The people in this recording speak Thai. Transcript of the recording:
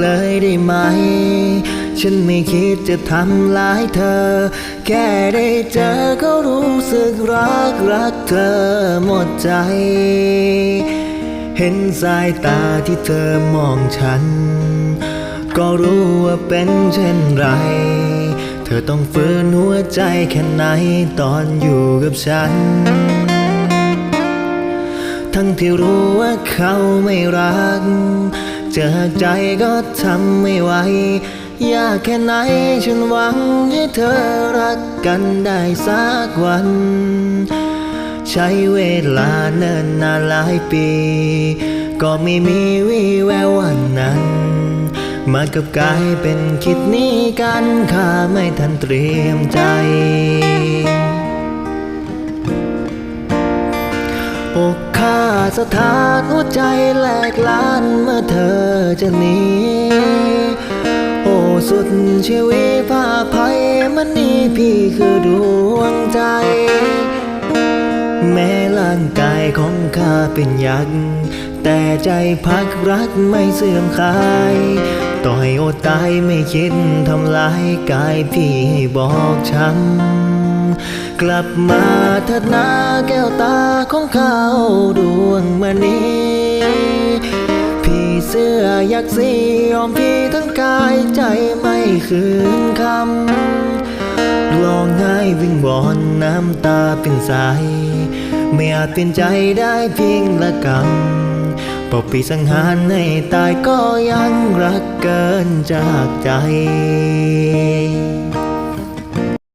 เลยได้ไหม ฉันไม่คิดจะทำร้ายเธอ แค่ได้เจอก็รู้สึกรักรักเธอหมดใจ เห็นสายตาที่เธอมองฉัน ก็รู้ว่าเป็นเช่นไร เธอต้องฝืนหัวใจแค่ไหนตอนอยู่กับฉันทั้งที่รู้ว่าเขาไม่รัก เจอใจก็ทำไม่ไหว ยากแค่ไหนฉันหวังให้เธอรักกันได้สักวัน ใช้เวลาเนิ่นนานหลายปี ก็ไม่มีวี่แวววันนั้น มากับกายเป็นคิดนี้กันข้าไม่ทันเตรียมใจอก สถานหัวใจแหลกล้านเมื่อเธอจะหนีโอ้สุดชีวิตผ้าภัยมันนี่พี่คือดวงใจ แม้ร่างกายของข้าเป็นยักษ์แต่ใจพักรักไม่เสื่อมคลายต่อให้อดตายไม่คิดทำลายกายพี่ให้บอบช้ำ กลับมาเถิดนาแก้วตาของเขาดวงมณีพี่เสื้อยักษ์สียอมพี่ทั้งกายใจไม่คืนคำร้องไห้วิ่งวอนน้ำตาเป็นสายไม่อาจเป็นใจได้เพียงละกำปอบปีสังหารให้ตายก็ยังรักเกินจากใจ